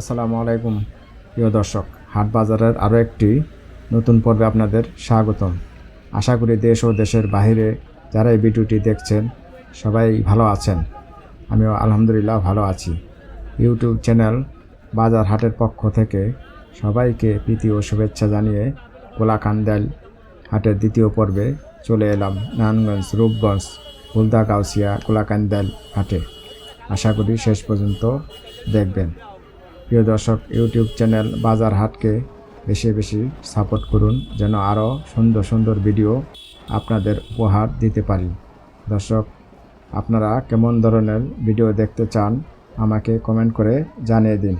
আসসালামু আলাইকুম, প্রিয় দর্শক। হাট বাজারের আরও একটি নতুন পর্বে আপনাদের স্বাগতম। আশা করি দেশ ও দেশের বাইরে যারা এই ভিডিওটি দেখছেন, সবাই ভালো আছেন। আমিও আলহামদুলিল্লাহ ভালো আছি। ইউটিউব চ্যানেল বাজার হাটের পক্ষ থেকে সবাইকে প্রীতি ও শুভেচ্ছা জানিয়ে কোলাকান্দাল হাটের দ্বিতীয় পর্বে চলে এলাম নারায়ণগঞ্জ, রূপগঞ্জ হুলদা গাউসিয়া, কোলাকান্দাল হাটে। আশা করি শেষ পর্যন্ত দেখবেন। প্রিয় দর্শক, ইউটিউব চ্যানেল বাজার হাটকে বেশি বেশি সাপোর্ট করুন, যেন আরও সুন্দর সুন্দর ভিডিও আপনাদের উপহার দিতে পারি। দর্শক, আপনারা কেমন ধরনের ভিডিও দেখতে চান আমাকে কমেন্ট করে জানিয়ে দিন।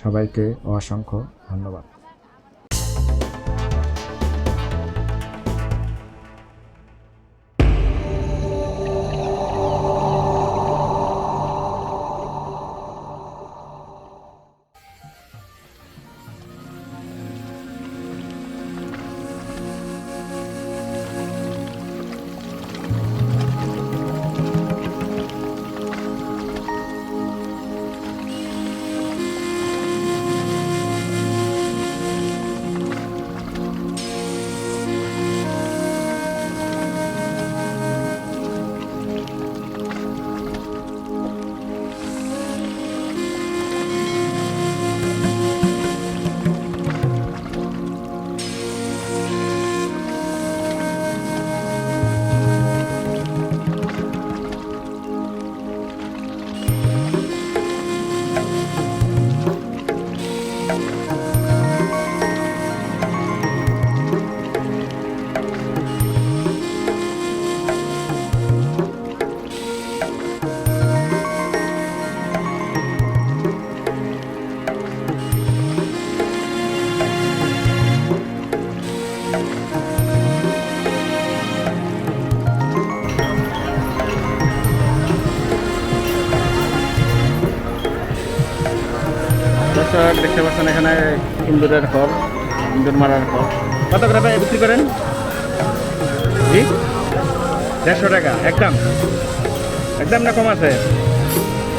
সবাইকে অসংখ্য ধন্যবাদ। দেখতে পাচ্ছেন এখানে ইন্দুরের ফল ইন্দুর মারার ফল কত করে বিক্রি করেন? দেড়শো টাকা, একদম। একদম না কম আছে?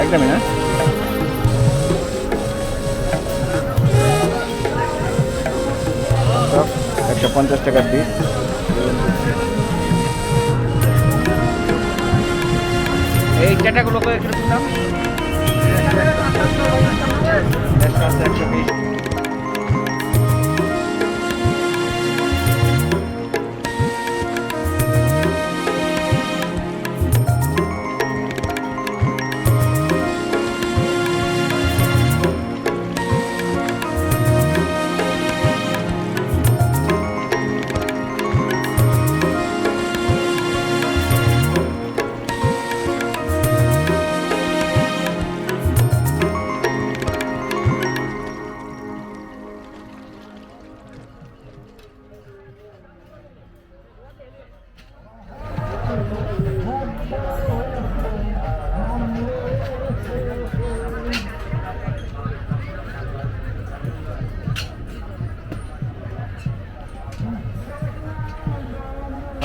একদমই না। একশো পঞ্চাশ টাকার পিস এই চাটাগুলো কীরকম দাম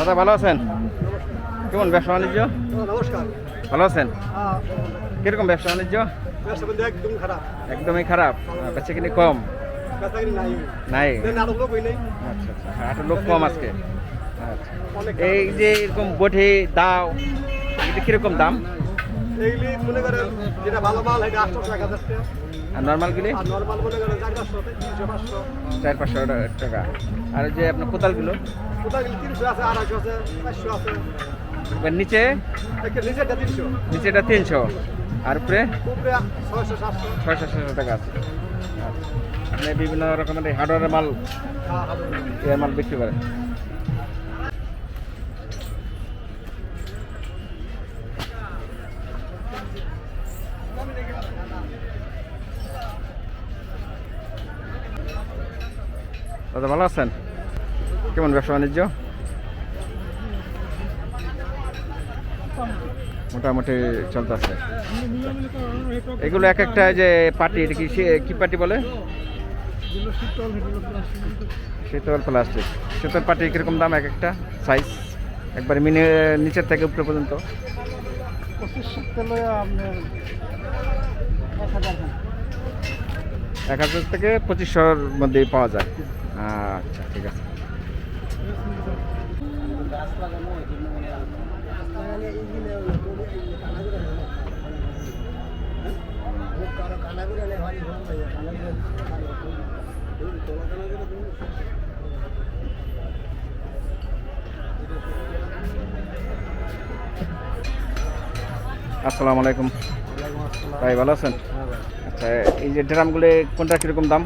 দাদা ভালো আছেন? কেমন ব্যবসা বাণিজ্য? নমস্কার। ভালো আছেন? কীরকম ব্যবসা বাণিজ্য? একদমই খারাপ। বেচে কিনে কম? নাই। আচ্ছা আচ্ছা। হাটের লোক কম আজকে? আচ্ছা। এই যে এরকম বটি দাও এটা কীরকম দাম? এইগুলি মনে করেন যেটা ভালো মাল এটা আটশো টাকা আর নর্মালগুলি নর্মাল মনে করেন চার পাঁচশো চার পাঁচশো টাকা। আর যে আপনার কোদালগুলো? নিচে? নিচেটা তিনশো। আর উপরে? ছয়শো সাতশো। টাকা আছে। আচ্ছা। আপনি বিভিন্ন রকমের হার্ডওয়ারের মাল হ্যাঁ। এর মাল বিক্রি করেন? দাদা ভালো আছেন? কেমন ব্যবসা বাণিজ্য? মোটামুটি চলতেছে। এগুলো এক একটা যে পার্টি এটা কি কি পার্টি বলে? শীতল প্লাস্টিক। শীতল পাটি কীরকম দাম এক একটা? সাইজ একবার মিনে, নিচের থেকে উপরে পর্যন্ত। এক হাজার থেকে পঁচিশশোর মধ্যে পাওয়া যায়। আচ্ছা ঠিক আছে। আসসালামু আলাইকুম ভাই, ভালো আছেন? আচ্ছা এই যে ড্রামগুলো কোনটা কীরকম দাম?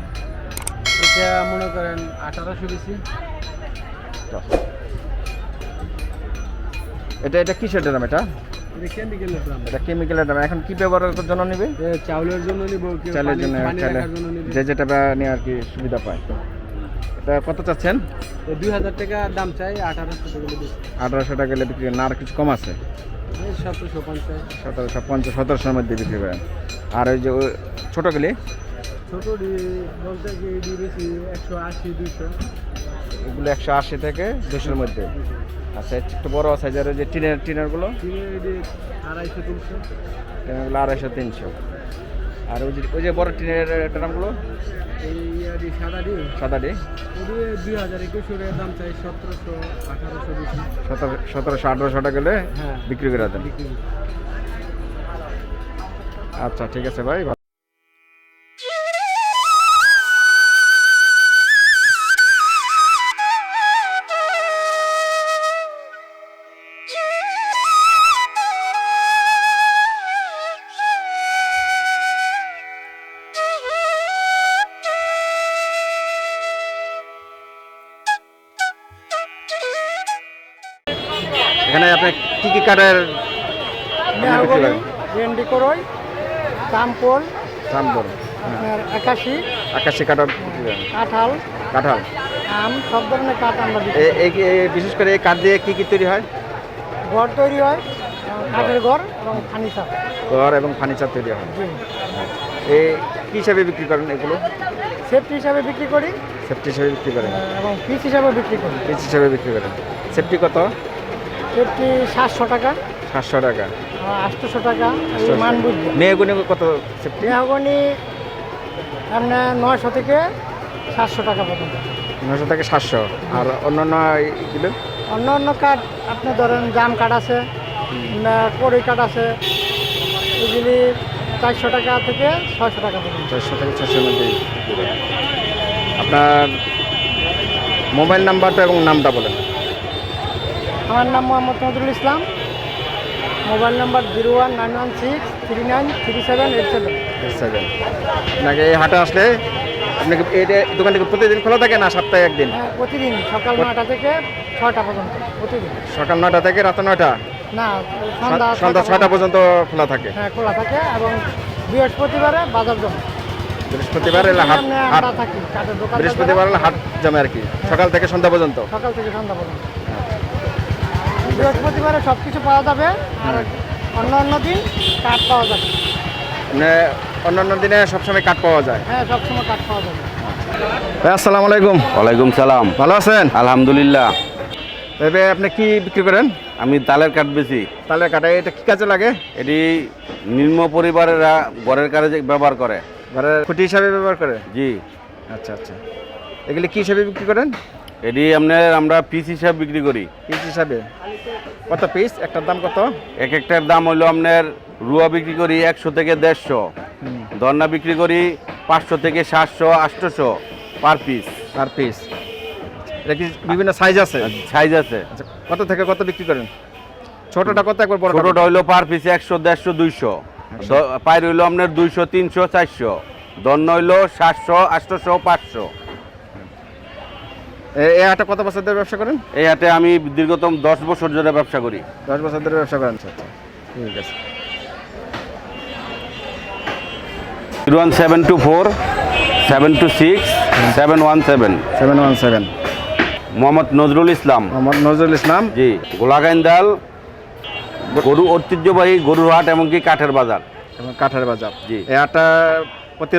এটা মনে করেন আঠারোশো বেশি। এটা এটা কিসের ড্রাম এটা? এটা কেমিক্যালের ড্রাম এখন কি ব্যবহারের জন্য নেবে? চাউলের জন্য নিব চালের জন্য যে যেটা নিয়ে আর কি সুবিধা পায়। এটা কত চাচ্ছেন? দুই হাজার টাকা দাম চাই আঠারোশো টাকা আঠারোশো টাকা গেলে বিক্রি। না আর কিছু কম আছে? সতেরোশো পঞ্চাশ। সতেরোশো পঞ্চাশ সতেরোশোর মধ্যে বিক্রি করেন। আর ওই যে ছোটো গেলে ছোট বলতে কি একশো আশি দুশো এগুলো একশো আশি থেকে দুশোর মধ্যে। আচ্ছা একটু বড় সাইজের যে টিনের টিনারগুলো? আড়াইশো তিনশো টিনারগুলো আড়াইশো তিনশো। আর ওই যে ওই যে বড় টিনের দাম চাই সতেরোশো আঠারোশো টাকা গেলে হ্যাঁ। বিক্রি করে দেন। আচ্ছা ঠিক আছে ভাই এখানে আপনি কি কি কাঠের? ভেন্ডি করই দাম বলুন আকাশি কাঠের কাঁঠাল কাঁঠাল। আম সব ধরনের কাঠ আমরা বিশেষ করে এই কাঠ দিয়ে কি কি তৈরি হয়? ঘর তৈরি হয় কাঠের ঘর এবং ফার্নিচার। ঘর এবং ফার্নিচার তৈরি হয়। এই কি হিসাবে বিক্রি করেন এগুলো? সেফটি হিসাবে বিক্রি করি সেফটি হিসাবে বিক্রি করেন। এবং পিস হিসাবে বিক্রি করি। পিস হিসাবে বিক্রি করেন। সেফটি কত? সেফটি সাতশো টাকা। সাতশো টাকা। আটশোশো টাকা। মান বুঝবে। মেয়েগুনি কত সেফটি? মেহগনি আপনার নয়শো থেকে সাতশো টাকা পর্যন্ত। নশো থেকে সাতশো। আর অন্যান্য এগুলো অন্য অন্য কাঠ আপনি ধরেন জাম কাঠ আছে কড়ি কাঠ আছে এগুলি চারশো টাকা থেকে ছয়শো টাকা পর্যন্ত। চারশো থেকে ছশোর মধ্যে। আপনার মোবাইল নাম্বারটা এবং নামটা বলেন। আমার নাম Mohammad Nazrul Islam. Mobile number zero one nine one six three nine three seven eight seven. Eight seven. আপনাকে এই হাটে আসলে আপনাকে এই যে দোকানটি কি প্রতিদিন খোলা থাকে না সপ্তাহে একদিন? হ্যাঁ প্রতিদিন সকাল নয়টা থেকে ছয়টা পর্যন্ত প্রতিদিন। সকাল নয়টা থেকে রাত নয়টা? না সন্ধ্যা সন্ধ্যা ছয়টা পর্যন্ত। খোলা থাকে। হ্যাঁ খোলা থাকে এবং বৃহস্পতিবারে বাজার জমে। বৃহস্পতিবার এলে হাট হাট থাকি দোকান বৃহস্পতিবার হাট জমে আর কি সকাল থেকে সন্ধ্যা পর্যন্ত। সকাল থেকে সন্ধ্যা পর্যন্ত। বৃহস্পতিবারে সব কিছু পাওয়া যাবে আর অন্য অন্য দিন কাঠ পাওয়া যাবে। মানে অন্যান্য দিনে সবসময় কাঠ পাওয়া যায়? হ্যাঁ সবসময় কাঠ পাওয়া যাবে। ভাই আসসালামু আলাইকুম। ওয়ালাইকুম সালাম। ভালো আছেন? আলহামদুলিল্লাহ। তবে আপনি কি বিক্রি করেন? আমি তালের কাঠ বেশি তাহলে কাটা এটা কি কাজে লাগে? এটি নিম্ন পরিবারেরা ঘরের কাজে ব্যবহার করে। ঘরের খুঁটি হিসাবে ব্যবহার করে? জি। আচ্ছা আচ্ছা। এগুলি কি হিসাবে বিক্রি করেন? এটি আপনার আমরা পিস হিসাবে বিক্রি করি। পিস হিসাবে? কত পিস একটার দাম কত? এক একটার দাম হইল আপনার রুয়া বিক্রি করি একশো থেকে দেড়শো। দন্না বিক্রি করি পাঁচশো থেকে সাতশো আটশোশো পার পিস পার পিস এটা কি বিভিন্ন সাইজ আছে? সাইজ আছে। আচ্ছা কত থেকে কত বিক্রি করেন? ছোটটা কত একবার বড় ছোটোটা হইল পার পিস একশো দেড়শো দুইশো। পায়ের হইল আপনার দুইশো তিনশো চারশো। দন্ন হইল সাতশো আটশোশো পাঁচশো। এই হাটে কত বছর ধরে ব্যবসা করেন? এই হাটে আমি দীর্ঘতম দশ বছর ধরে ব্যবসা করি। দশ বছর ধরে ব্যবসা করেন? আচ্ছা আচ্ছা। ঠিক আছে। Zero one seven two four seven two six seven one seven. Seven one seven. Mohammad Nazrul Islam. Mohammad Nazrul Islam. জি। গোলাগাইন্দাল গরু ঐতিহ্যবাহী গরুর হাট এমনকি কাঠের বাজার। এবং কাঠের বাজার। জি। এই হাটটা প্রতি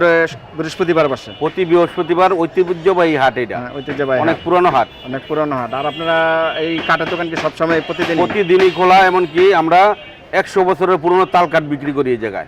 বৃহস্পতিবার বসে। প্রতি বৃহস্পতিবার ঐতিহ্যবাহী হাট এটা। হ্যাঁ, ঐতিহ্যবাহী অনেক পুরনো হাট। অনেক পুরনো হাট। আর আপনারা এই কাঠের দোকান কি সবসময় প্রতিদিন প্রতিদিনই খোলা এমনকি আমরা একশো বছরের পুরনো তাল কাঠ বিক্রি করি এই জায়গায়।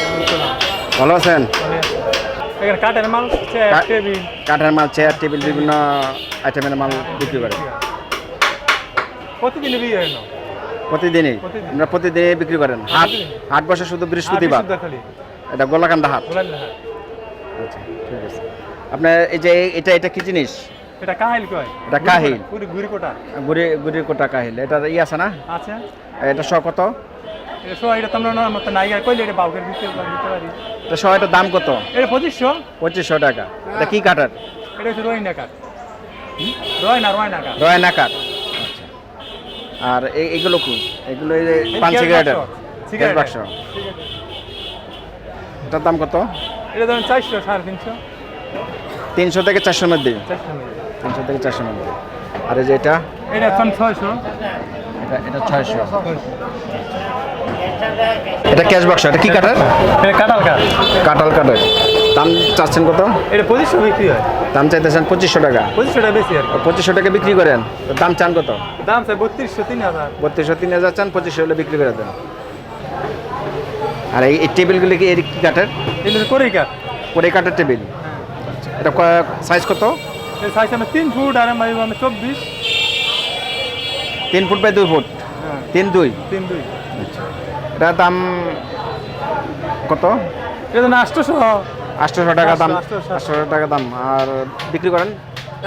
ভালো আছেন? কাঠের মাল চেয়ার টেবিল কাঠের মাল চেয়ার টেবিল বিভিন্ন আইটেমের মাল বিক্রি করে প্রতিদিন হয় প্রতিদিনই? প্রতিদিন। আমরা প্রতিদিনই বিক্রি করেন? হাট হাট বসে শুধু বৃহস্পতিবার? এটা গোলাকান্দা হাট? আচ্ছা ঠিক আছে। আপনার এই যে এটা এটা কি জিনিস? এটা কাহিল কয়? এটা কাহিল। কোটা গুড়ি গুড়ি কোটা। কাহিল। এটা ই আছে না? আছে। এটা শ কত? এটা তোমরা মত কইলে এটা বাউকের ভিতরে দিতে পারি এটার দাম কত? এটা পঁচিশশো। পঁচিশশো টাকা। এটা কি কাঠের এটা হচ্ছে রোহিনা কাঠ। রয় না কাঠ। রয়না কাঠ। আচ্ছা। আর এই- এগুলো কি? এগুলো এই যে পান সিগারেটের? বাক্স। বাক্স। এটার দাম কত? এটা ধরেন চারশো সাড়ে তিনশো। তিনশো থেকে চারশোর মধ্যে তিনশো থেকে চারশোর মধ্যে আর এই যে এটা? এটা ছয়শো। এটা এটা ছয়শো। এটা ক্যাশ বাক্স এটা কি কাঠের এটা কাঁঠাল কাঠ। কাঁঠাল কাঠের দাম চাচ্ছেন কত? এটা পঁচিশশো বিক্রি হয়। দাম চাইতেছেন পঁচিশশো টাকা। পঁচিশশো টাকা বেশি আর পঁচিশশো টাকা বিক্রি করেন। দাম চান কত? দাম চাই বত্রিশশো তিন হাজার। বত্রিশশো তিন হাজার চান পঁচিশশো হলে বিক্রি করে দেন। আর এই টেবিলগুলি কি এর কি কাঠের করেই কাঠ। পরে কাঠের টেবিল। এটা সাইজ কত? সাইজ আমরা তিন ফুট আর আমি আমি চব্বিশ। তিন ফুট বাই দুই ফুট? হ্যাঁ। তিন দুই? তিন দুই। এটার দাম কত? এটা আটশোশো। আটশোশো টাকা দাম আটশো, আটশো, আটশোশো টাকা দাম। আর বিক্রি করেন?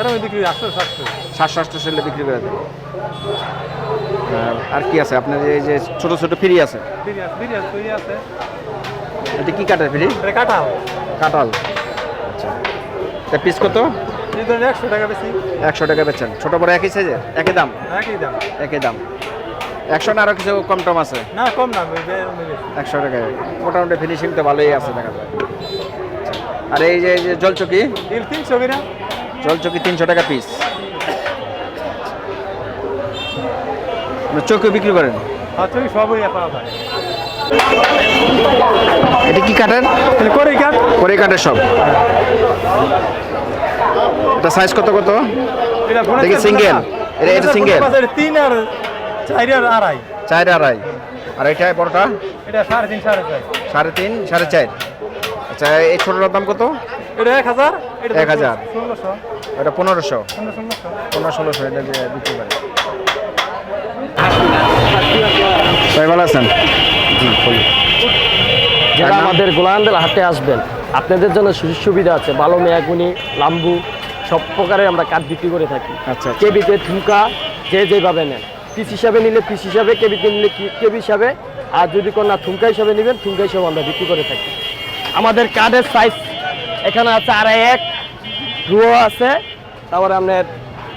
এর আমি বিক্রি আটশো সাতশো সাতশো আটশোশো হলে বিক্রি করে দেন। আর- কি আছে? আপনার এই যে ছোট ছোট ফ্রি আছে? এটা কি কাঠের ফ্রি? কাঁঠাল। কাঁঠাল। আচ্ছা। এটা পিস কত? একশো টাকা বেশি। একশো টাকা বেচছেন ছোট বড় একই সাইজের একই দাম? একই দাম। একই দাম। একশো না আরও কিছু কম টম আছে? না কম না একশো টাকায় মোটামুটি ফিনিশিং তো ভালোই আছে দেখা যায়। আর এই যে জলচকি? তিনশো কিনা জলচকি তিনশো টাকা পিস চৌকি বিক্রি করেন? আর সবই এটা কি কাঠের? তাহলে করেই করে কাঠের সব। এটা সাইজ কত কত? দেখি single? এটা- এটা single? তিন আর চার আর আড়াই। চার আড়াই। আর এটা বড়টা? এটা সাড়ে তিন সাড়ে চার। সাড়ে তিন সাড়ে চার। আচ্ছা এই ছোটোটার দাম কত? এটা এক হাজার এটা এক হাজার। এটা পনেরোশো। পনেরো ষোলোশো। এটা বিক্রি করে। সবাই ভালো আছেন? জি যারা আমাদের গোলান্দেল হাটে আসবেন আপনাদের জন্য সুযোগ সুবিধা আছে। ভালো মেয়াগুনি লাম্বু সব প্রকারের আমরা কাঠ বিক্রি করে থাকি। আচ্ছা আচ্ছা। কেবিতে ঠুমকা যে যেভাবে নেন। পিস হিসাবে নিলে পিস হিসাবে কেবিতে নিলে কেবি হিসাবে। আর যদি কোনো না ঠুমকা হিসাবে নেবেন ঠুমকা হিসাবে আমরা বিক্রি করে থাকি। আমাদের কাঠের সাইজ এখানে আছে আড়াই এক রুয়ো আছে তারপরে আপনার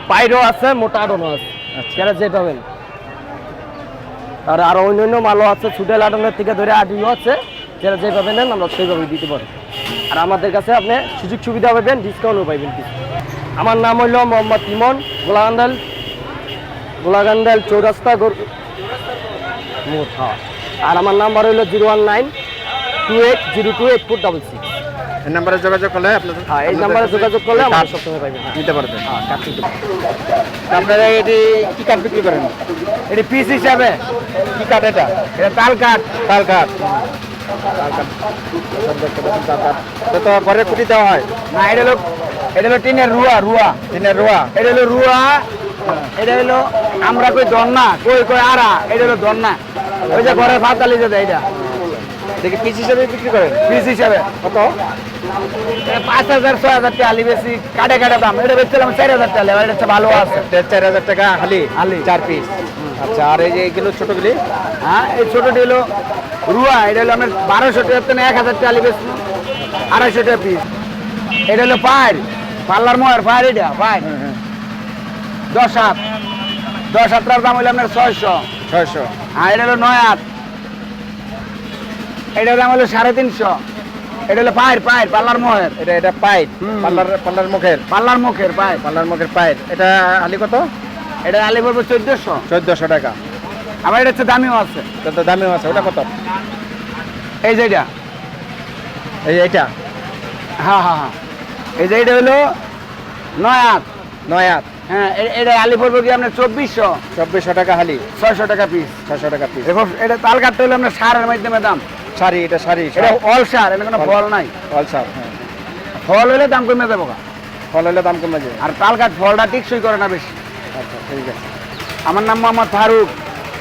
পাইরও আছে মোটা আডনও আছে। আচ্ছা। যারা যে পাবেন। আর আরও অন্যান্য মালও আছে ছুটেল আডনের থেকে ধরে আডিও আছে। যারা যেভাবে নেন আমরা সেইভাবে দিতে পারি। আর আমাদের কাছে আপনি সুযোগ সুবিধা পাবেন ডিসকাউন্টও পাইবেন কিছু। আমার নাম হইল মোহাম্মদ ইমন গোলাগান্দাল গোলাগান্দাল চৌরাস্তা মোট, হ্যাঁ। আর আমার নাম্বার হইল zero one nine two eight zero two eight four double six. এই নাম্বারে যোগাযোগ করলে আপনাদের হ্যাঁ এই নাম্বারে যোগাযোগ করলে কাঠ আমাদের সবসময় পাইবেন হ্যাঁ। নিতে পারবেন। হ্যাঁ কাঠ আপনারা এটি কি কাঠ বিক্রি করেন? এটি পিস হিসাবে। কি কাঠ এটা? এটা তাল কাঠ তাল কাঠ তো ঘরে কুটি দেওয়া হয়। না এটা হলো এটা হলো টিনের রুয়া রুয়া। টিনের রোয়া। এটা হলো রুয়া এটা হলো আমরা কই দন্না কই কই আরা এটা হলো দন্না। ওই যে ঘরে ফাতালি যে দেয় এটা। দেখি পিস হিসেবে বিক্রি করেন? পিস হিসাবে। কত? পাঁচ হাজার ছয় হাজার টাকা আলি বেশি কাটে কাটে দাম। এটা বেচছিলাম চার হাজার টাকা এটা হচ্ছে ভালো আছে। চার হাজার টাকা হালি হালি। চার পিস। আচ্ছা আর এই যে এগুলো ছোটগুলি হ্যাঁ এই ছোটটি হলো রুয়া এটা হলো আমার বারোশো টাকা থেকে এক হাজার টাকা আলি বেশি। আড়াইশো টাকা পিস। এটা হলো পায়ের পাল্লার মোয়ার পায়ের এটা পায়ের। দশ হাত। দশ হাতটার দাম হলো আপনার ছয়শো। ছয়শো। আর এটা হলো নয় হাত। এটার দাম হলো সাড়ে তিনশো। এটা হলো পায়ের পায়ের পাল্লার মোহের। এটা এটা পাইপ হুম। পাল্লার পাল্লার মুখের। পাল্লার মুখের পায়ের। পাল্লার মুখের পাইপ এটা হালি কত? এটা আলি পড়বে চোদ্দশো। চোদ্দশো টাকা। আবার এটা হচ্ছে দামিও আছে। এটা তো দামিও আছে। ওটা কত? এই যে এটা। এই এইটা? হ্যাঁ হ্যাঁ হ্যাঁ। এই যে এটা হলো নয় হাত। নয় হাত। হ্যাঁ এটা আলি পড়বে কি আপনার চব্বিশশো? চব্বিশশো টাকা হালি। ছয়শো টাকা পিস ছয়শো টাকা পিস এরপর এটা তাল কাটতে হলে আপনার সারের মাধ্যমে দাম। শাড়ি এটা শাড়ি এটা অল সার এটা কোনো ফল নাই। অলসার হ্যাঁ। ফল হলে দাম কমে যাব ফল হলে দাম কমে যাবে। আর তাল কাঠ ফলটা টিকসই করে না বেশি। আচ্ছা ঠিক আছে। আমার নাম মোহাম্মদ ফারুক।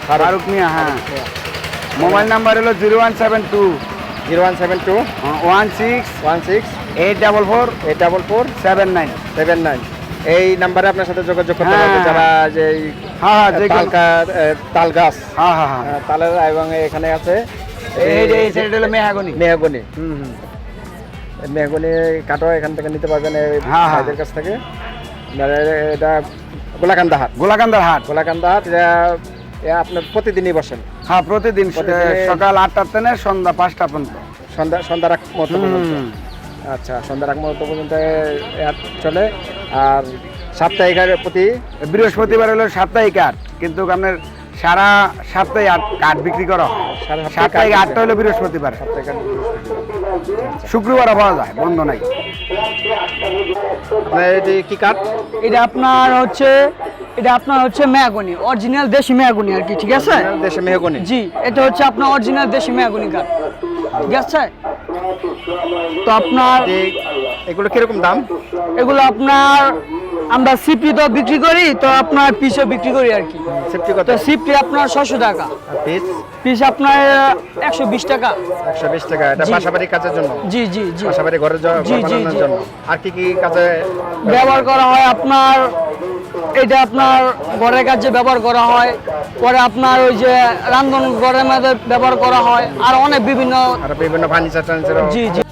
ফারুক। মিয়া হ্যাঁ। মোবাইল নাম্বার হলো zero one seven two. Zero one seven two. One six one six eight double four eight double four seven nine. Seven nine. এই নাম্বারে আপনার সাথে যোগাযোগ করতে হ্যাঁ। পারবে যারা যে হ্যাঁ হ্যাঁ যে তাল কা- এ, তাল গাছ। হ্যাঁ হ্যাঁ হ্যাঁ। তালের এবং এখানে আছে। এই যে এই সাইড হলো মেহাগনি। মেহগনি। হুম হুম। মেহগনি কাটো এখান থেকে নিতে পারবেন এই হ্যাঁ, হ্যাঁ। ভাইদের কাছ থেকে। আর এটা গোলাকান্দা হাট গোলাকান্দার হাট। গোলাকান্দা হাট আপনার প্রতিদিনই বসেন। হ্যাঁ প্রতিদিন সকাল আটটার থেকে সন্ধ্যা পাঁচটা পর্যন্ত। সন্ধ্যা সন্ধ্যা রাখ মতো। আচ্ছা সন্ধ্যা রাখ মতো পর্যন্ত চলে। আর সাপ্তাহিক হাটে প্রতি বৃহস্পতিবার হলো সাপ্তাহিক হাট কিন্তু আপনার সারা সপ্তাহে আট কাঠ বিক্রি করা হয়। সাপ্তাহিক আটটা হলো বৃহস্পতিবার। শুক্রবারও পাওয়া যায় বন্ধ নাই। কি কাঠ? এটা আপনার হচ্ছে এটা আপনার হচ্ছে ম্যাগুনি অরিজিনাল দেশি ম্যাগুনি আর কি ঠিক আছে? আপনার দেশে মেহগনি। জি এটা হচ্ছে আপনার অরিজিনাল দেশি ম্যাগুনি কাঠ। ঠিক আছে তো আপনার এগুলো কীরকম দাম? এগুলো আপনার আমরা সিপি তো বিক্রি করি তো আপনার পিসও বিক্রি করি আর কি। কত? সিপি আপনার ছশো টাকা। পিস পিস আপনার একশো বিশ টাকা। একশো বিশ টাকা এটা। পাশাপাশি কাজের জন্য? জি জি জি। পাশাপাশি ঘরের জ- জি, জি, জি। জন্য। আর কি কি কাজে ব্যবহার করা হয় আপনার এটা আপনার ঘরের কাজে ব্যবহার করা হয় পরে আপনার ওই যে রান্ধন ঘরের মধ্যে ব্যবহার করা হয় আর অনেক বিভিন্ন বিভিন্ন ফার্নিচার জি জি।